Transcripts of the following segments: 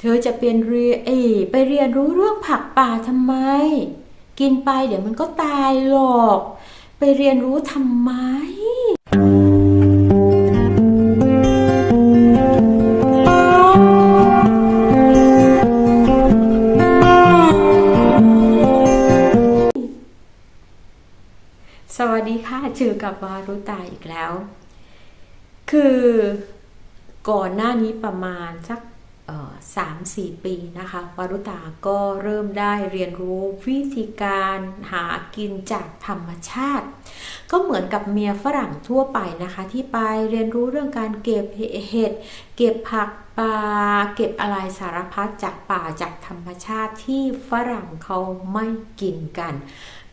เธอจะเป็นเรียเอไปเรียนรู้เรื่องผักป่าทำไม กินไปเดี๋ยวมันก็ตายหรอก ไปเรียนรู้ทำไมสวัสดีค่ะเจอกับวารุตาอีกแล้ว คือก่อนหน้านี้ประมาณสัก สามสี่ปีนะคะวารุตาก็เริ่มได้เรียนรู้วิธีการหากินจากธรรมชาติ ก็เหมือนกับเมียฝรั่งทั่วไปนะคะ ที่ไปเรียนรู้เรื่องการเก็บเห็ดเก็บผักป่าเก็บอะไรสารพัดจากป่าจากธรรมชาติที่ฝรั่งเขาไม่กินกัน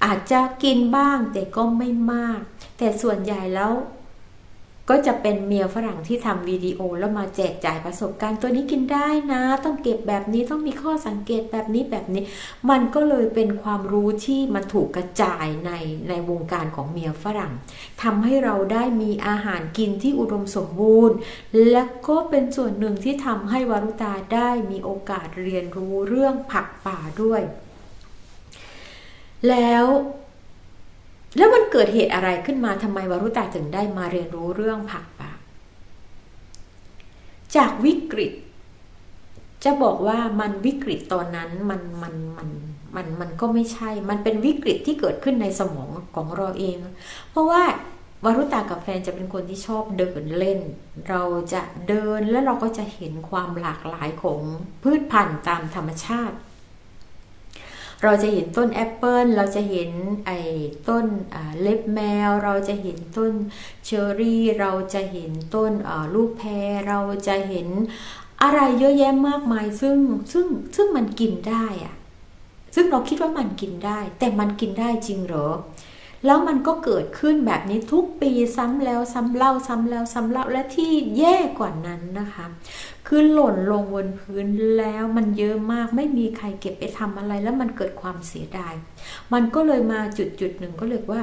อาจจะกินบ้างแต่ก็ไม่มาก แต่ส่วนใหญ่แล้ว ก็จะเป็นเมียฝรั่งที่ทำวิดีโอแล้วมาแจกจ่ายประสบการณ์ตัวนี้กินได้นะ ต้องเก็บแบบนี้ต้องมีข้อสังเกตแบบนี้แบบนี้ มันก็เลยเป็นความรู้ที่มันถูกกระจายในในวงการของเมียฝรั่งทำให้เราได้มีอาหารกินที่อุดมสมบูรณ์ และก็เป็นส่วนหนึ่งที่ทำให้วารุตาได้มีโอกาสเรียนรู้เรื่องผักป่าด้วย แล้ว แล้วมันเกิดเหตุอะไรขึ้นมาทำไมวรุตาถึงได้มาเรียนรู้เรื่องผักป่าจากวิกฤต จะบอกว่ามันวิกฤตตอนนั้นมันมันมันมันมันก็ไม่ใช่ มันเป็นวิกฤตที่เกิดขึ้นในสมองของเราเอง เพราะว่าวารุตากับแฟนจะเป็นคนที่ชอบเดินเล่น เราจะเดินแล้วเราก็จะเห็นความหลากหลายของพืชพันธุ์ตามธรรมชาติ เราจะเห็นต้นแอปเปิลเราจะเห็นไอ้ต้นเล็บแมว เราจะเห็นต้นเชอร์รี่ เราจะเห็นต้นลูกแพรเราจะเห็นอะไรเยอะแยะมากมายซึ่งซึ่งซึ่งมันกินได้อะซึ่งเราคิดว่ามันกินได้ แต่มันกินได้จริงเหรอ แล้วมันก็เกิดขึ้นแบบนี้ทุกปีซ้ำแล้วซ้ำเล่าซ้ำแล้วซ้ำเล่าและที่แย่กว่านั้นนะคะ คือหล่นลงบนพื้นแล้วมันเยอะมากไม่มีใครเก็บไปทำอะไร แล้วมันเกิดความเสียดาย มันก็เลยมาจุดจุดหนึ่งก็เลยว่า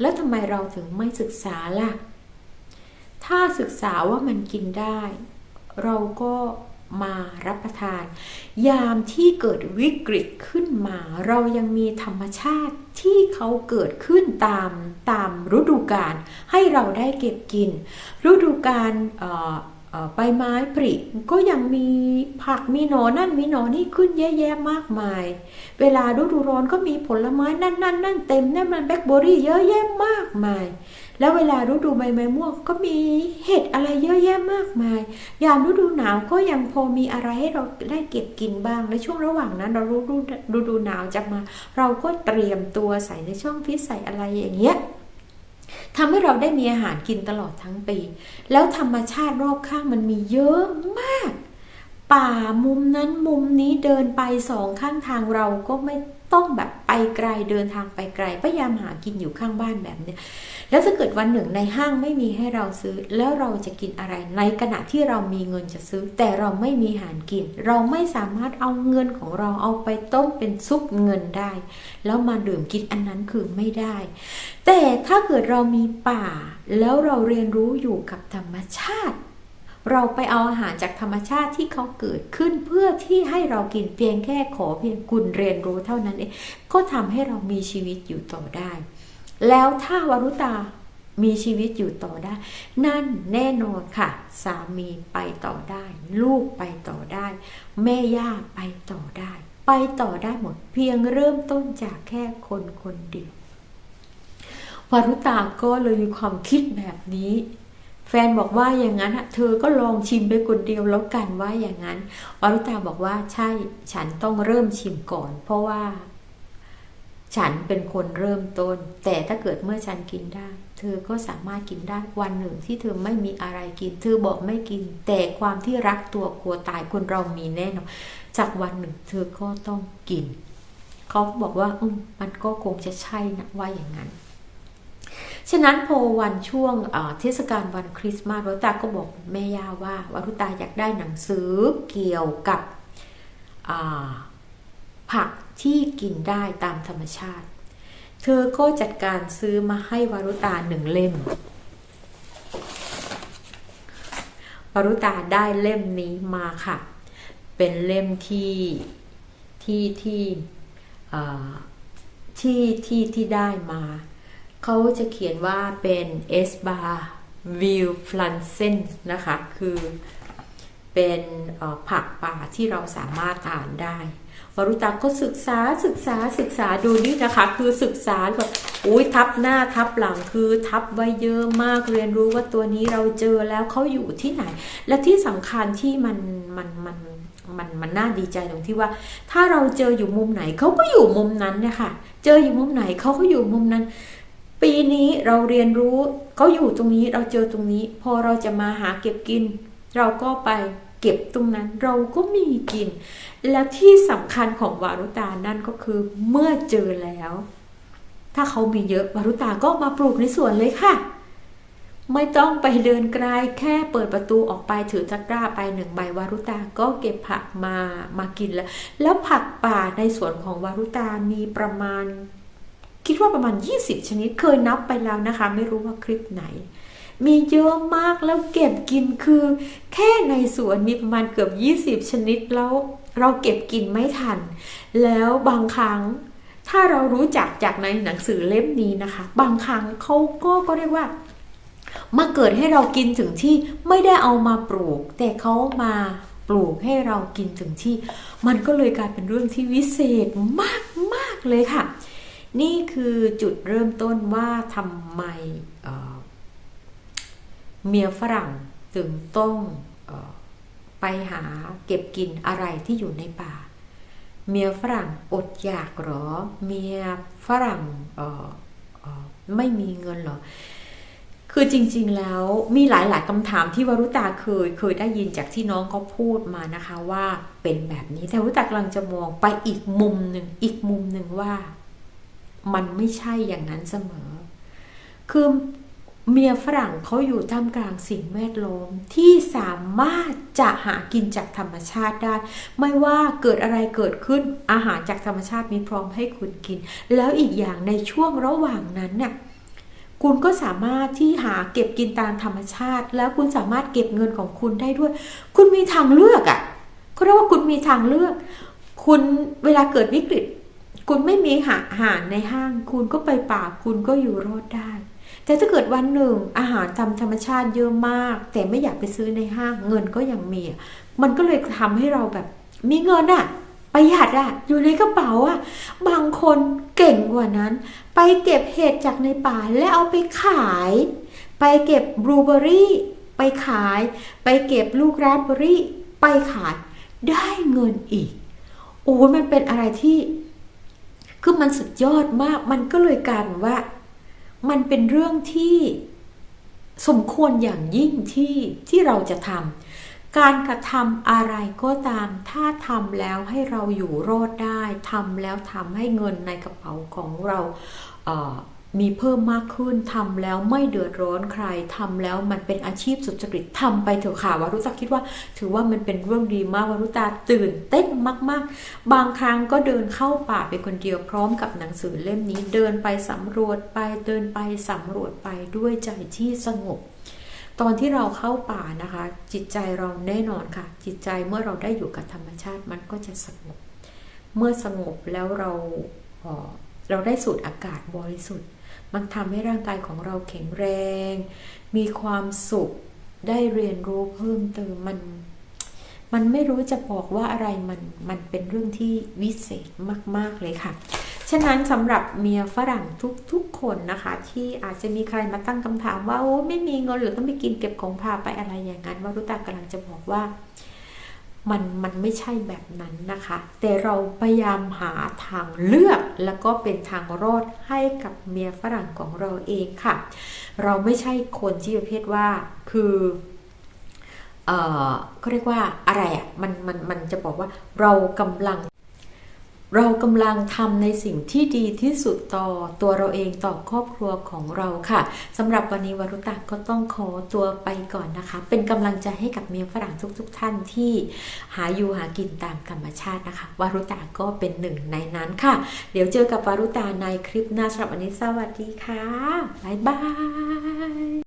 แล้วทำไมเราถึงไม่ศึกษาล่ะ ถ้าศึกษาว่ามันกินได้ เราก็ มารับประทาน ยามที่เกิดวิกฤตขึ้นมา เรายังมีธรรมชาติที่เขาเกิดขึ้นตามตามฤดูกาลให้เราได้เก็บกิน ฤดูกาล ใบไม้ผลิก็ยังมีผักมีหนอนั่นมีหนอนี่ขึ้นแย่ๆมากมาย เวลาฤดูร้อนก็มีผลไม้นั่นนั่นนั่นเต็มนั่นมันแบล็คเบอร์รี่เยอะแยะมากมาย แล้วเวลาฤดูใบไม้ม่วงก็มีเห็ดอะไรเยอะแยะมากมาย ยามฤดูหนาวก็ยังพอมีอะไรให้เราได้เก็บกินบ้างในช่วงระหว่างนั้นเรารู้ฤดูหนาวจะมา เราก็เตรียมตัวใส่ในช่องฟิตใส่อะไรอย่างเงี้ย ทำให้เราได้มีอาหารกินตลอดทั้งปี แล้วธรรมชาติรอบข้างมันมีเยอะมาก ป่ามุมนั้นมุมนี้เดินไปสองข้างทางเราก็ไม่ ต้องแบบไปไกลเดินทางไปไกลพยายามหากินอยู่ข้างบ้านแบบนี้แล้วถ้าเกิดวันหนึ่งในห้างไม่มีให้เราซื้อ แล้วเราจะกินอะไร ในขณะที่เรามีเงินจะซื้อ แต่เราไม่มีอาหารกิน เราไม่สามารถเอาเงินของเราเอาไปต้มเป็นซุปเงินได้ แล้วมาดื่มกินอันนั้นคือไม่ได้ แต่ถ้าเกิดเรามีป่า แล้วเราเรียนรู้อยู่กับธรรมชาติ เราไปเอาอาหารจากธรรมชาติที่เขาเกิดขึ้นเพื่อที่ให้เรากินเพียงแค่ขอเพียงคุณเรียนรู้เท่านั้นเองก็ทำให้เรามีชีวิตอยู่ต่อได้ แล้วถ้าวรุตามีชีวิตอยู่ต่อได้ นั่นแน่นอนค่ะ สามีไปต่อได้ ลูกไปต่อได้ แม่ย่าไปต่อได้ ไปต่อได้หมด เพียงเริ่มต้นจากแค่คนคนเดียววรุตาก็เลยมีความคิดแบบนี้ แฟนบอกว่าอย่างนั้นเธอก็ลองชิมไปคนเดียวแล้วกันว่าอย่างนั้นวรุตาบอกว่าใช่ฉันต้องเริ่มชิมก่อน เพราะว่า ฉันเป็นคนเริ่มต้น แต่ถ้าเกิดเมื่อฉันกินได้ เธอก็สามารถกินได้วันหนึ่งที่เธอไม่มีอะไรกิน เธอบอกไม่กิน แต่ความที่รักตัวกลัวตายคนเรามีแน่นอนจากวันหนึ่ง เธอก็ต้องกินเขาบอกว่าอืมมันก็คงจะใช่นะว่าอย่างนั้น ฉะนั้นพอวันช่วงเทศกาลวันคริสต์มาสวัตาก็บอกแม่ย่าว่าวัตุตาอยากได้หนังสือเกี่ยวกับผักที่กินได้ตามธรรมชาติ เธอก็จัดการซื้อมาให้วารุตาหนึ่งเล่มวารุตาได้เล่มนี้มาค่ะ เป็นเล่มที่ที่ที่ที่ที่ที่ได้มา เขาจะเขียนว่าเป็นเอสบาวิลฟลันเซนนะคะ คือเป็นผักป่าที่เราสามารถทานได้วรุตาก็ศึกษาศึกษาศึกษาดูนี่นะคะ คือศึกษาแบบอุ้ยทับหน้าทับหลังคือ ทับไว้เยอะมากเรียนรู้ว่าตัวนี้เราเจอแล้วเขาอยู่ที่ไหน และที่สำคัญที่มันมันมันมันมันน่าดีใจตรงที่ว่า ถ้าเราเจออยู่มุมไหนเขาก็อยู่มุมนั้นนะคะเจออยู่มุมไหนเขาก็อยู่มุมนั้น ปีนี้เราเรียนรู้เขาอยู่ตรงนี้เราเจอตรงนี้ พอเราจะมาหาเก็บกิน เราก็ไปเก็บตรงนั้นเราก็มีกิน และที่สำคัญของวารุตานั่นก็คือเมื่อเจอแล้ว ถ้าเขามีเยอะวารุตาก็มาปลูกในสวนเลยค่ะ ไม่ต้องไปเดินไกลแค่เปิดประตูออกไปถือตะกร้าไปหนึ่งใบวารุตาก็เก็บผักมามากินแล้ว แล้วผักป่าในสวนของวารุตามีประมาณ คิดว่าประมาณ 20 ชนิดเคยนับไปแล้วนะคะ ไม่รู้ว่าคลิปไหน มีเยอะมากแล้วเก็บกินคือ แค่ในสวนมีประมาณเกือบ 20 ชนิดแล้วเราเก็บกินไม่ทัน แล้วบางครั้งถ้าเรารู้จักจากในหนังสือเล่มนี้นะคะ บางครั้งเขาก็ก็เรียกว่า มาเกิดให้เรากินถึงที่ไม่ได้เอามาปลูก แต่เขามาปลูกให้เรากินถึงที่ มันก็เลยกลายเป็นเรื่องที่วิเศษมากมากๆเลยค่ะ นี่คือจุดเริ่มต้นว่าทำไมเเมียฝรั่งถึงต้องออไปหาเก็บกินอะไรที่อยู่ในป่า เมียฝรั่งอดอยากหรอ เมียฝรั่งไม่มีเงินหรอ คือจริงๆแล้วมีหลายๆคำถามที่วรุตาเคยเคยได้ยินจากที่น้องเขาพูดมานะคะว่าเป็นแบบนี้แต่วรุตากำลังจะมองไปอีกมุมหนึ่งอีกมุมหนึ่งว่า มันไม่ใช่อย่างนั้นเสมอ คือเมียฝรั่งเขาอยู่ท่ามกลางสิ่งแวดล้อมที่สามารถจะหากินจากธรรมชาติได้ ไม่ว่าเกิดอะไรเกิดขึ้นอาหารจากธรรมชาติมีพร้อมให้คุณกิน แล้วอีกอย่างในช่วงระหว่างนั้นน่ะคุณก็สามารถที่หาเก็บกินตามธรรมชาติ แล้วคุณสามารถเก็บเงินของคุณได้ด้วย คุณมีทางเลือกอะ่ะเขาเรียกว่าคุณมีทางเลือก คุณเวลาเกิดวิกฤต คุณไม่มีหาอาหารในห้าง คุณก็ไปป่าคุณก็อยู่รอดได้ แต่ถ้าเกิดวันหนึ่งอาหารทำธรรมชาติเยอะมาก แต่ไม่อยากไปซื้อในห้างเงินก็ยังมี มันก็เลยทำให้เราแบบมีเงินอะประหยัดอะอยู่ในกระเป๋าอะบางคนเก่งกว่านั้น ไปเก็บเห็ดจากในป่าแล้วเอาไปขาย ไปเก็บบลูเบอรี่ไปขาย ไปเก็บลูกราสเบอรี่ ไปขายได้เงินอีกโอ้ยมันเป็นอะไรที่ คือมันสุดยอดมาก มันก็เลยการว่า มันเป็นเรื่องที่สมควรอย่างยิ่งที่ที่เราจะทำการกระทำอะไรก็ตาม ถ้าทำแล้วให้เราอยู่รอดได้ทำแล้วทำให้เงินในกระเป๋าของเราเมีเพิ่มมากขึ้นทำแล้วไม่เดือดร้อนใครทำแล้วมันเป็นอาชีพสุจริตทำไปเถอะค่ะวารุตาคิดว่า ถือว่ามันเป็นเรื่องดีมากวารุตาตื่นเต้นมากๆ บางครั้งก็เดินเข้าป่าไปคนเดียวพร้อมกับหนังสือเล่มนี้เดินไปสำรวจไปเดินไปสำรวจไปด้วยใจที่สงบตอนที่เราเข้าป่านะคะ จิตใจเราแน่นอนค่ะ จิตใจเมื่อเราได้อยู่กับธรรมชาติมันก็จะสงบ เมื่อสงบแล้วเราเอ่อเราได้สูดอากาศบริสุทธิ์ มันทำให้ร่างกายของเราแข็งแรง มีความสุขได้เรียนรู้เพิ่มเติมมัน มันไม่รู้จะบอกว่าอะไรมันมันเป็นเรื่องที่วิเศษมาก ๆ เลยค่ะ ฉะนั้นสำหรับเมียฝรั่งทุก ๆ คนนะคะ ที่อาจจะมีใครมาตั้งคำถามว่าโอ้ไม่มีเงินหรือต้องไปกินเก็บของพาไปอะไรอย่างนั้นวารุตากำลังจะบอกว่า มันมันไม่ใช่แบบนั้นนะคะ แต่เราพยายามหาทางเลือกแล้วก็เป็นทางรอดให้กับเมียฝรั่งของเราเองค่ะ เราไม่ใช่คนที่ประเภทว่าคือเออก็เรียกว่าอะไรอะ่ะมันมันมันจะบอกว่าเรากำลัง เรากำลังทำในสิ่งที่ดีที่สุดต่อตัวเราเองต่อครอบครัวของเราค่ะสำหรับวันนี้วรุตะก็ต้องขอตัวไปก่อนนะคะ เป็นกำลังใจให้กับเมียฝรั่งทุกๆทท่านที่หาอยู่หากินตามธรรมชาตินะคะวรุตะก็เป็นหนึ่งในนั้นค่ะ เดี๋ยวเจอกับวรุตาในคลิปหน้าสำหรับวันนี้สวัสดีค่ะบ๊ายบาย